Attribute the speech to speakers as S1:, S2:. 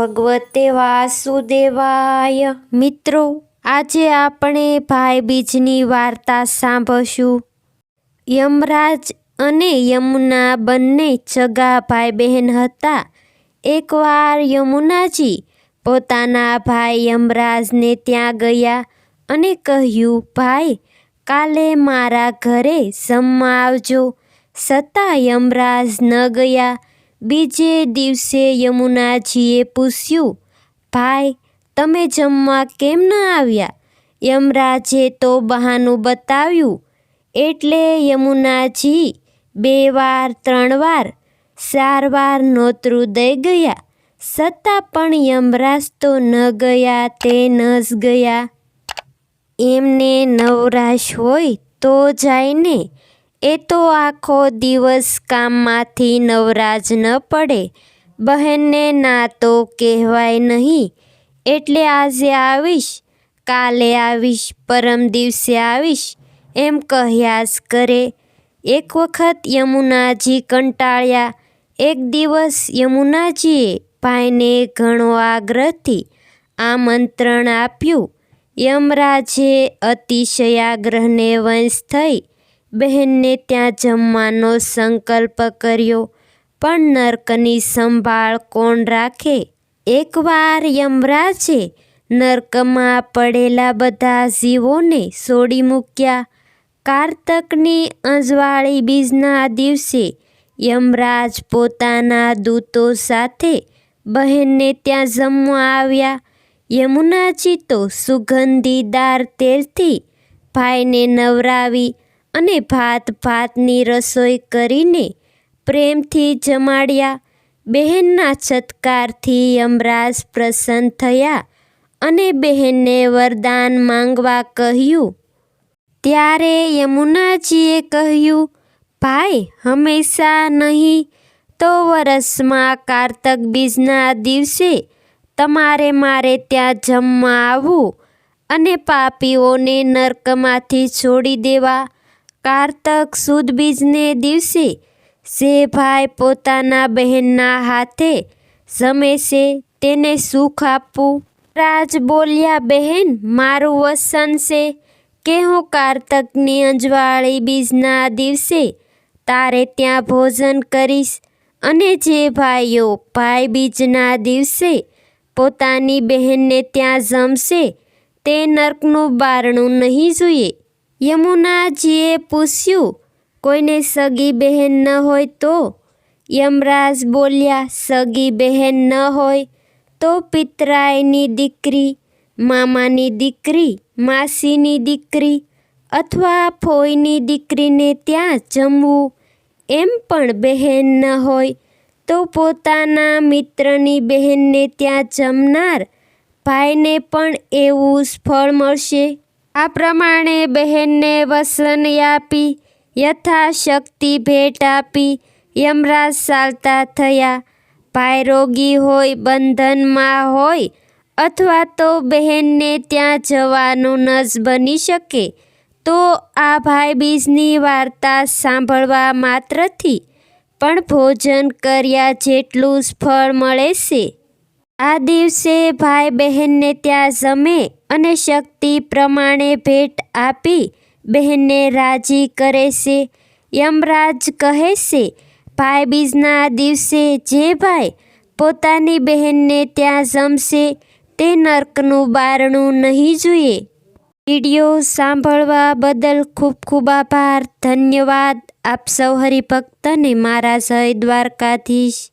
S1: ભગવતે વાસુદેવાય. મિત્રો, આજે આપણે ભાઈ બીજની વાર્તા સાંભળશું. યમરાજ અને યમુના બંને સગા ભાઈ બહેન હતા. એકવાર યમુનાજી પોતાના ભાઈ યમરાજને ત્યાં ગયા અને કહ્યું, ભાઈ, કાલે મારા ઘરે જમવા આવજો. છતાં યમરાજ ન ગયા બીજે દિવસે યમુનાજીએ પૂછ્યું, ભાઈ, તમે જમવા કેમ ન આવ્યા? યમરાજે તો બહાનું બતાવ્યું, એટલે યમુનાજી બે વાર, ત્રણ વાર, ચાર વાર નોતરું દઈ ગયા. છતાં પણ યમરાજ તો ન ગયા તે ન જ ગયા. એમને નવરાશ હોય તો જાય ને. એ તો આખો દિવસ કામમાંથી નવરાજ ન પડે. બહેનને ના તો કહેવાય નહીં. એટલે આજે આવીશ, કાલે આવીશ, પરમ દિવસે આવીશ, એમ કહ્યા કરે. એક વખત યમુનાજી કંટાળ્યા. એક દિવસ યમુનાજીએ ભાઈને ઘણો આગ્રહથી આમંત્રણ આપ્યું. યમરાજે અતિશયાગ્રહને વંશ થઈ બહેનને ત્યાં જમવાનો સંકલ્પ કર્યો. પણ નર્કની સંભાળ કોણ રાખે? એકવાર યમરાજે નર્કમાં પડેલા બધા જીવોને છોડી મૂક્યા. કારતકની અજવાળી બીજના દિવસે યમરાજ પોતાના દૂતો સાથે બહેનને ત્યાં જમવા આવ્યા. યમુનાજી તો સુગંધીદાર તેલથી ભાઈને નવરાવી અને ભાત ભાતની રસોઈ કરીને પ્રેમથી જમાડ્યા. બહેનના સત્કારથી યમરાજ પ્રસન્ન થયા અને બહેનને વરદાન માંગવા કહ્યું. ત્યારે યમુનાજીએ કહ્યું, ભાઈ, હંમેશા નહીં, તો વરસમાં કારતક બીજના દિવસે તમારે મારે ત્યાં જમવા આવવું અને પાપીઓને નર્કમાંથી છોડી દેવા કારતક સુદ બીજને દિવસે જે ભાઈ પોતાના બહેનના હાથે છે તેને સુખ આપવું. રાજ બોલ્યા, બહેન, મારું વસન છે કે હું કારતકની અંજવાળી બીજના દિવસે તારે ત્યાં ભોજન કરીશ અને જે ભાઈઓ ભાઈ બીજના દિવસે પોતાની બહેનને ત્યાં જમશે તે નર્કનું બારણું નહીં જોઈએ. યમુનાજીએ પૂછ્યું, કોઈને સગી બહેન ન હોય તો? યમરાજ બોલ્યા, સગી બહેન ન હોય તો પિતરાયની દીકરી, મામાની દીકરી, માસીની દીકરી અથવા ફોઈની દીકરીને ત્યાં જમવું એમ પણ બહેન ન હોય તો પોતાના મિત્રની બહેનને ત્યાં જમનાર ભાઈને પણ એવું જ ફળ મળશે. આ પ્રમાણે બહેનને વસન આપી, યથાશક્તિ ભેટ આપી, યમરાજ ચાલતા થયા. ભાઈ રોગી હોય, બંધનમાં હોય અથવા તો બહેનને ત્યાં જવાનું નજ બની શકે, તો આ ભાઈ બીજની વાર્તા સાંભળવા માત્રથી પણ ભોજન કર્યા જેટલું જ ફળ મળે છે. આ દિવસે ભાઈ બહેનને ત્યાં જમે અને શક્તિ પ્રમાણે ભેટ આપી બહેનને રાજી કરે છે. યમરાજ કહે છે, ભાઈ બીજના દિવસે જે ભાઈ પોતાની બહેનને ત્યાં જમશે તે નર્કનું બારણું નહીં જોઈએ વીડિયો સાંભળવા બદલ ખૂબ ખૂબ આભાર. ધન્યવાદ. આપ સૌ હરિભક્તને મારા જય દ્વારકાધીશ.